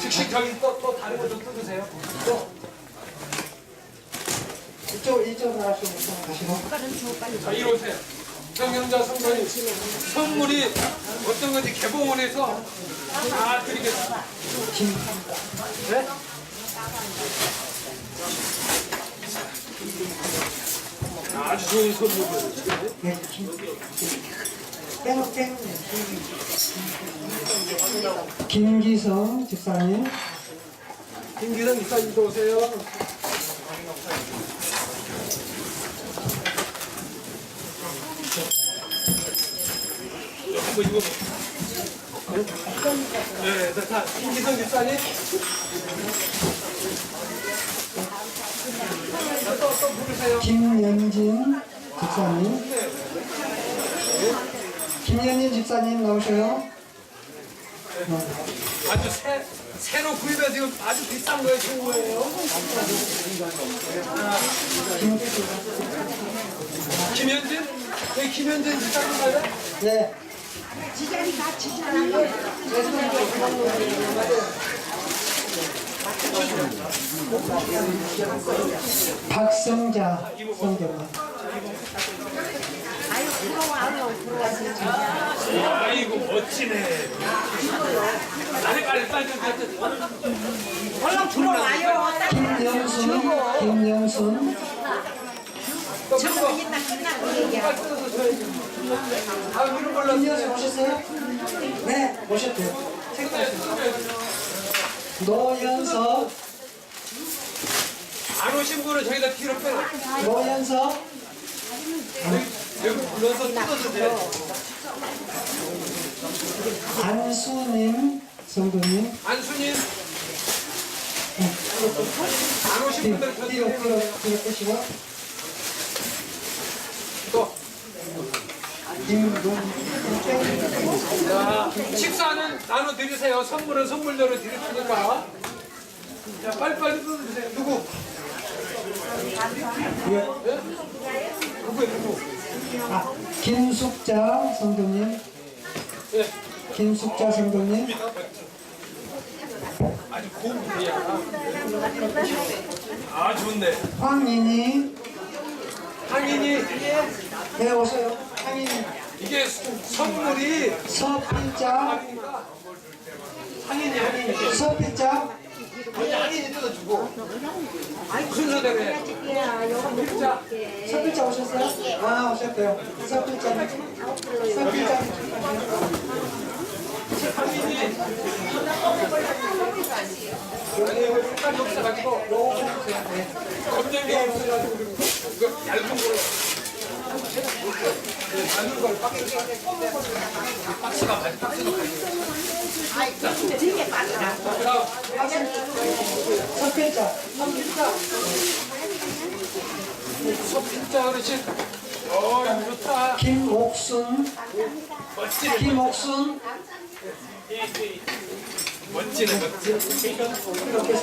즉시 저기 또, 또 다른 거 좀 뜯으세요. 또. 이쪽 이쪽으로 하시고 가시고 자, 이리 오세요. 성경자 성도님, 선물이 어떤 건지 개봉을 해서 다 드리겠습니다. 네? 아주 좋은 선물이에요. 네, 김-. 김기성 집사님 김기성 이사님도 오세요. 한번 이거 네, 자, 자, 김기성 집사님. 자, 또, 또 부르세요. 김연진 집사님 김연진 집사님 나오셔요. 아주 새, 새로 구입해 지금 아주 비싼 거예요, 좋은 거예요. 김현진? 네, 김현진 집사님가요? 네. 박성자 성경님 아이고, 멋지네. 김영순 김영순 김영순 오셨어요? 네 오셨대요. 노연석 안 오신 분은 저기다 뒤로 빼요. 노연석 뜯어주세요. 안수님 성도님 안수님. 안 오신 뒤로 분들 저 뒤로 뒤로 뒤로 뒤로 끄시고 또. 자, 식사는 나눠 드리세요. 선물은 선물대로 드릴 테니까. 자, 빨리빨리 뜯어주세요. 누구? 예? 누구야, 누구? 아 김숙자 성도님 예. 김숙자 성도님 아주. 아, 좋네. 황인희 항인이, 네 오세요 황인희 이게 선물이 서필자 항인이, 항인이. 서필자 먼저 항인이 뜯어주고. 순서대로 해. 자, 서필자 오셨어요? 아 오셨대요 서필자 서필자 항인이. 아니, 이거 색깔이 없어가지고. 검정이 없어가지고. 이거 얇은 걸로. 많아. 그다음 서필자 소pin자 어르신. 어, 좋다. 김옥순 멋지네. 김옥순 멋지네, 멋지네. 옥순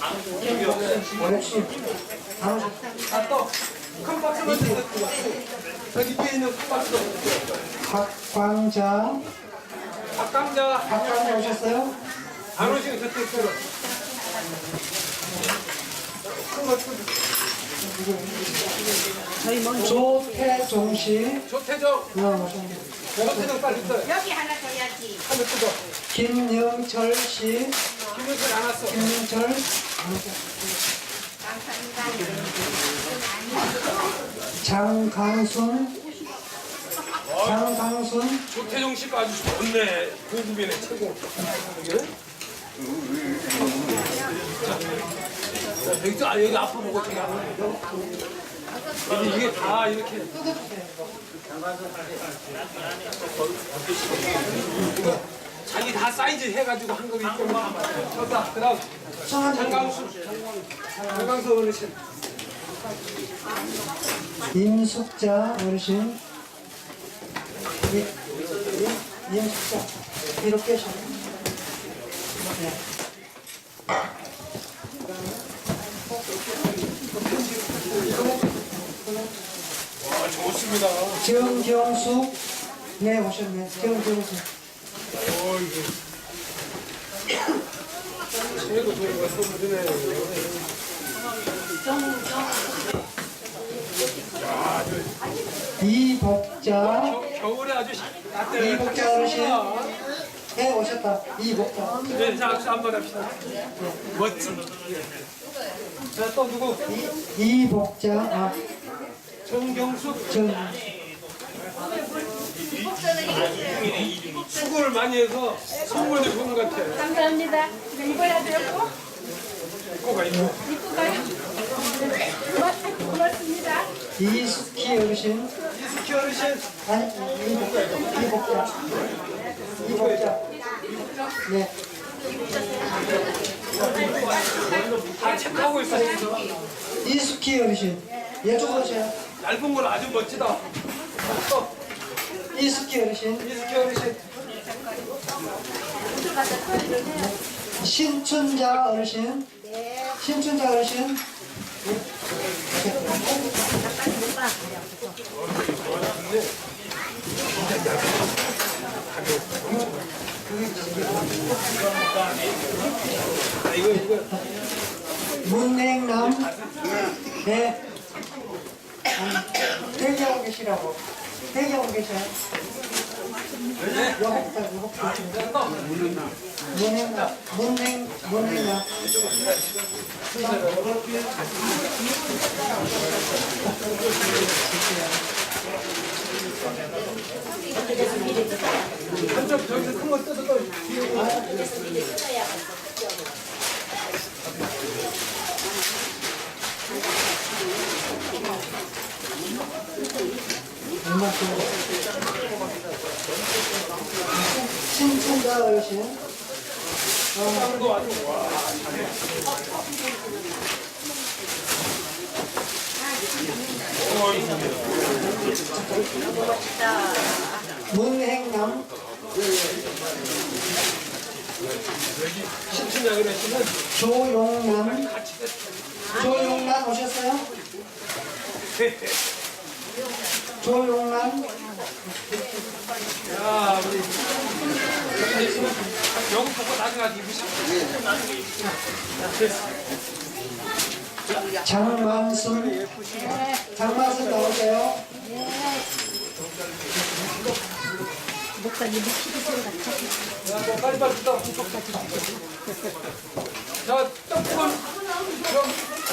안 오셨 아, 또, 큰 박스만 좀 넣고. 저기 뒤에 있는 큰 박스도. 박광자 박감자 박광자 오셨어요? 안 오시면 저쪽 들어. 조태종 씨 조태정, 네, 오셨네요. 조태정 빨리 뜯어. 여기 하나 줘야지. 하면 뜯어. 김영철 씨 김현철 안 왔어. 김영철 장강순 장강순 조태정 씨가 아주 좋네. 고급이네, 최고. 이게? 자, 여기, 아, 여기 앞으로 보고 앞으로. 여기 이게 다 이렇게. 이거 자기 다 사이즈 해가지고 한 거기 있구만. 좋다. 그 다음, 장강수. 장강수 어르신. 임숙자 어르신 이- 이- 임숙자 이렇게 하시면 네. 아, 좋습니다. 정경숙 네 오셨네 정경숙 어, 이게. 그래도 좋은 거 선물이네. 이복자 겨울에 아주 따뜻해. 이복자 어르신 해 오셨다 이복자 네, 자, 악수 한번 합시다. 멋진. 자, 또 누구? 이, 이복자 아, 정경숙. 정 수고를 많이 해서 선물도 좋은 것 같아요. 감사합니다. 이거 입어야 돼요? 뭐가 있고. 입고 가요? 이숙희 어르신 이스키 어르신. 아니 이 복자 이복자 이 복자 네 다 체크하고 있어요. 이숙희 어르신 이쪽으로 오세요 얇은 걸 아주 멋지다. 또 이숙희 어르신 이스키 어르신. 신춘자 어르신 신춘자 어르신 이거. 문냉남? 네. 대기하고 계시라고. 대기하고 이거 문냉남 문냉 문냉남 한점 저기서 큰 거 뜯어 또 뒤에 와. 이만큼 와. 문행남 조용남 조용남 오셨어요? 조용남 야, 우리 여기 있으면 여기 보고 나중에 가서 입으시면 장만순. 장만순 나오세요? 야, 뭐 빨리 빨리 뜯어. 훔쩍 자, 떡국은 좀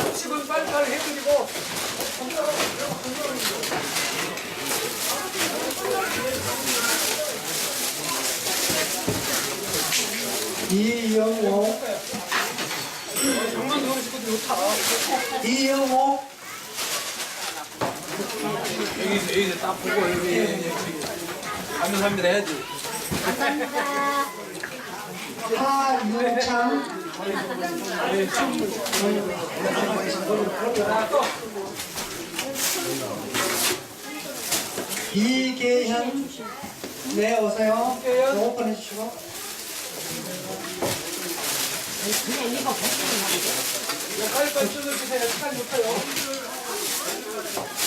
음식은 빨리 빨리 해드리고. 이영호 정말 좋다. 이영호 여기 여기 딱 보고 여기 여기 감사합니다 해야지. 또 이계현 네 오세요 이계현. 오픈 해 주시고 야, 빨리 빨리 뜯어주세요. 시간이 없어요.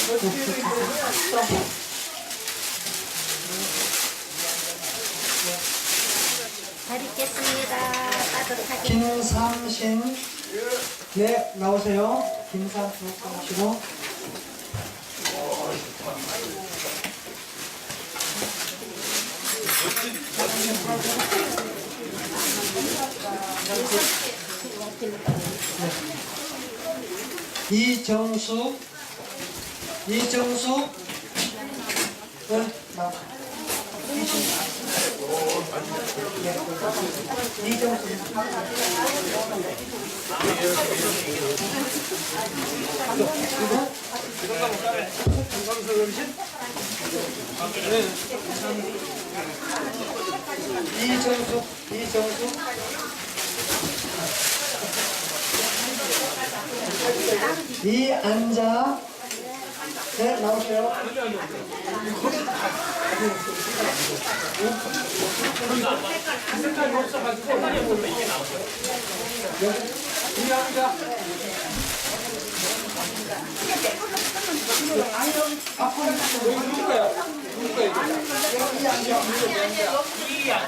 저 뒤에도 있고. 잘 입겠습니다. 따뜻하게. 김삼신 네 나오세요 김삼신 나오시고 이정숙 이정숙 네, 나. 네, 이정숙 감사합니다 어르신. 네. 이정숙, 이정숙. 이안자. 네, 나오세요. 색깔이 없어가지고 미안합니다. 여기 누구야? 누구야 이거?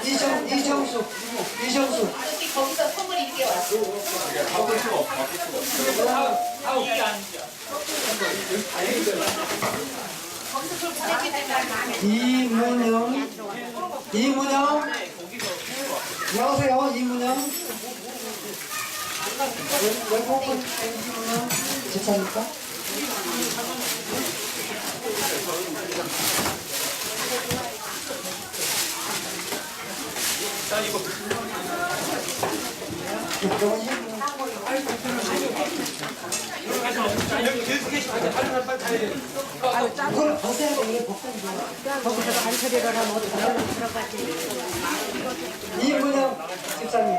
이정, 이정숙, 이정숙. 거기서 선물 입게 왔어. 이문영 이문영 안녕하세요 이문영 외국분 이문영 집사입니까? 이거 여기 계속 계시면 하루는 빨리 가야 돼. 이걸 벗어야 돼 이거 벗고 이거 거기서 간소리를 하면 어떻게 들어가지? 이문영 집사님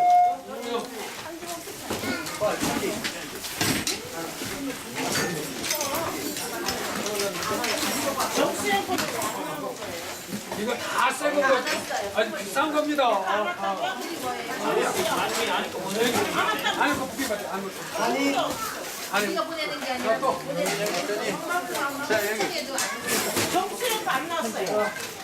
다 새거 아주 비싼 겁니다. 아, 아. 아니, 커피 받아. 아니, 아니 보내는 게 아니라 보내는 게 정수에도 안 나왔어요.